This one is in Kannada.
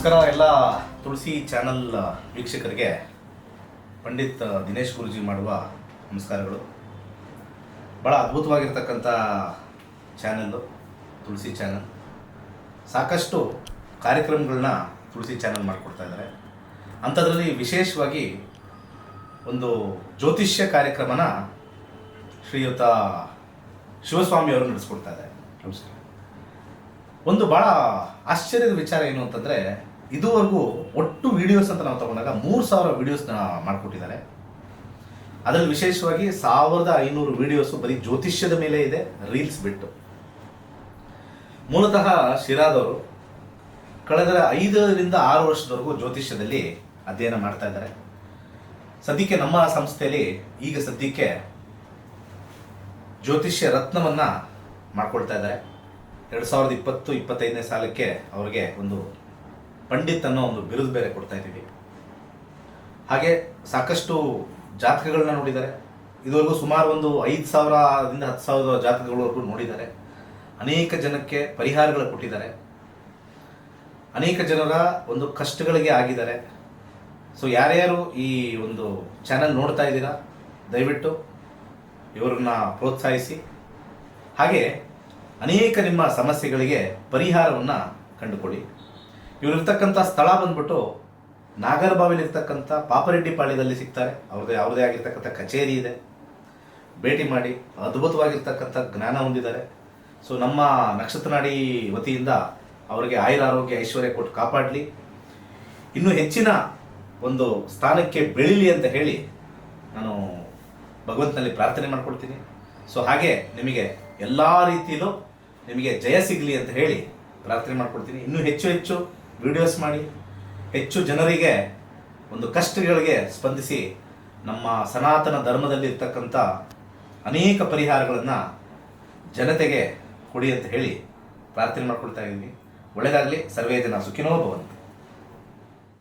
ನಮಸ್ಕಾರ ಎಲ್ಲ ತುಳಸಿ ಚಾನಲ್ ವೀಕ್ಷಕರಿಗೆ ಪಂಡಿತ್ ದಿನೇಶ್ ಗುರುಜಿ ಮಾಡುವ ನಮಸ್ಕಾರಗಳು. ಭಾಳ ಅದ್ಭುತವಾಗಿರ್ತಕ್ಕಂಥ ಚಾನಲ್ಲು ತುಳಸಿ ಚಾನಲ್. ಸಾಕಷ್ಟು ಕಾರ್ಯಕ್ರಮಗಳನ್ನ ತುಳಸಿ ಚಾನಲ್ ಮಾಡಿಕೊಡ್ತಾ ಇದ್ದಾರೆ. ಅಂಥದ್ರಲ್ಲಿ ವಿಶೇಷವಾಗಿ ಒಂದು ಜ್ಯೋತಿಷ್ಯ ಕಾರ್ಯಕ್ರಮನ ಶ್ರೀಯುತ ಶಿವಸ್ವಾಮಿ ಅವರು ನಡೆಸ್ಕೊಡ್ತಾ ಇದ್ದಾರೆ. ನಮಸ್ಕಾರ. ಒಂದು ಭಾಳ ಆಶ್ಚರ್ಯದ ವಿಚಾರ ಏನು ಅಂತಂದರೆ ಇದುವರೆಗೂ ಒಟ್ಟು ವಿಡಿಯೋಸ್ ಅಂತ ನಾವು ತಗೊಂಡಾಗ ಮೂರು ಸಾವಿರ ವಿಡಿಯೋಸ್ನ ಮಾಡಿಕೊಟ್ಟಿದ್ದಾರೆ. ಅದರಲ್ಲಿ ವಿಶೇಷವಾಗಿ ಸಾವಿರದ ಐನೂರು ವಿಡಿಯೋಸು ಬರೀ ಜ್ಯೋತಿಷ್ಯದ ಮೇಲೆ ಇದೆ ರೀಲ್ಸ್ ಬಿಟ್ಟು. ಮೂಲತಃ ಶಿರಾದವರು ಕಳೆದ ಐದರಿಂದ ಆರು ವರ್ಷದವರೆಗೂ ಜ್ಯೋತಿಷ್ಯದಲ್ಲಿ ಅಧ್ಯಯನ ಮಾಡ್ತಾ ಇದ್ದಾರೆ. ಸದ್ಯಕ್ಕೆ ನಮ್ಮ ಸಂಸ್ಥೆಯಲ್ಲಿ ಈಗ ಸದ್ಯಕ್ಕೆ ಜ್ಯೋತಿಷ್ಯ ರತ್ನವನ್ನ ಮಾಡ್ಕೊಳ್ತಾ ಇದ್ದಾರೆ. ಎರಡು ಸಾವಿರದ ಇಪ್ಪತ್ತು, ಇಪ್ಪತ್ತೈದನೇ ಸಾಲಕ್ಕೆ ಅವರಿಗೆ ಒಂದು ಪಂಡಿತ್ ಅನ್ನೋ ಒಂದು ಬಿರುದು ಬೇರೆ ಕೊಡ್ತಾ ಇದ್ದೀವಿ. ಹಾಗೆ ಸಾಕಷ್ಟು ಜಾತಕಗಳನ್ನ ನೋಡಿದ್ದಾರೆ. ಇದುವರೆಗೂ ಸುಮಾರು ಒಂದು ಐದು ಸಾವಿರದಿಂದ ಹತ್ತು ಸಾವಿರ ಜಾತಕಗಳವರೆಗೂ ನೋಡಿದ್ದಾರೆ. ಅನೇಕ ಜನಕ್ಕೆ ಪರಿಹಾರಗಳು ಕೊಟ್ಟಿದ್ದಾರೆ. ಅನೇಕ ಜನರ ಒಂದು ಕಷ್ಟಗಳಿಗೆ ಆಗಿದ್ದಾರೆ. ಸೊ ಯಾರ್ಯಾರು ಈ ಒಂದು ಚಾನಲ್ ನೋಡ್ತಾ ಇದ್ದೀರಾ, ದಯವಿಟ್ಟು ಇವರನ್ನ ಪ್ರೋತ್ಸಾಹಿಸಿ. ಹಾಗೆ ಅನೇಕ ನಿಮ್ಮ ಸಮಸ್ಯೆಗಳಿಗೆ ಪರಿಹಾರವನ್ನು ಕಂಡುಕೊಳ್ಳಿ. ಇವರಿರ್ತಕ್ಕಂಥ ಸ್ಥಳ ಬಂದ್ಬಿಟ್ಟು ನಾಗರಬಾವಿಲಿರ್ತಕ್ಕಂಥ ಪಾಪರೆಡ್ಡಿ ಪಾಳ್ಯದಲ್ಲಿ ಸಿಗ್ತಾರೆ. ಅವ್ರದ್ದೇ ಯಾವುದೇ ಆಗಿರ್ತಕ್ಕಂಥ ಕಚೇರಿ ಇದೆ. ಭೇಟಿ ಮಾಡಿ ಅದ್ಭುತವಾಗಿರ್ತಕ್ಕಂಥ ಜ್ಞಾನ ಹೊಂದಿದ್ದಾರೆ. ಸೊ ನಮ್ಮ ನಕ್ಷತ್ರನಾಡಿ ವತಿಯಿಂದ ಅವರಿಗೆ ಆಯುರ ಆರೋಗ್ಯ, ಐಶ್ವರ್ಯ ಕೊಟ್ಟು ಕಾಪಾಡಲಿ. ಇನ್ನೂ ಹೆಚ್ಚಿನ ಒಂದು ಸ್ಥಾನಕ್ಕೆ ಬೆಳೀಲಿ ಅಂತ ಹೇಳಿ ನಾನು ಭಗವಂತನಲ್ಲಿ ಪ್ರಾರ್ಥನೆ ಮಾಡ್ಕೊಳ್ತೀನಿ. ಸೊ ಹಾಗೆ ನಿಮಗೆ ಎಲ್ಲ ರೀತಿಯಲ್ಲೂ ನಿಮಗೆ ಜಯ ಸಿಗಲಿ ಅಂತ ಹೇಳಿ ಪ್ರಾರ್ಥನೆ ಮಾಡ್ಕೊಳ್ತೀನಿ. ಇನ್ನೂ ಹೆಚ್ಚು ಹೆಚ್ಚು ವಿಡಿಯೋಸ್ ಮಾಡಿ ಹೆಚ್ಚು ಜನರಿಗೆ ಒಂದು ಕಷ್ಟಗಳಿಗೆ ಸ್ಪಂದಿಸಿ ನಮ್ಮ ಸನಾತನ ಧರ್ಮದಲ್ಲಿ ಇರ್ತಕ್ಕಂಥ ಅನೇಕ ಪರಿಹಾರಗಳನ್ನು ಜನತೆಗೆ ಕೊಡಿ ಅಂತ ಹೇಳಿ ಪ್ರಾರ್ಥನೆ ಮಾಡ್ಕೊಳ್ತಾ ಇದ್ದೀನಿ. ಒಳ್ಳೆಯದಾಗಲಿ ಸರ್ವೇ ಜನ ಸುಖಿನೋ ಭವನ್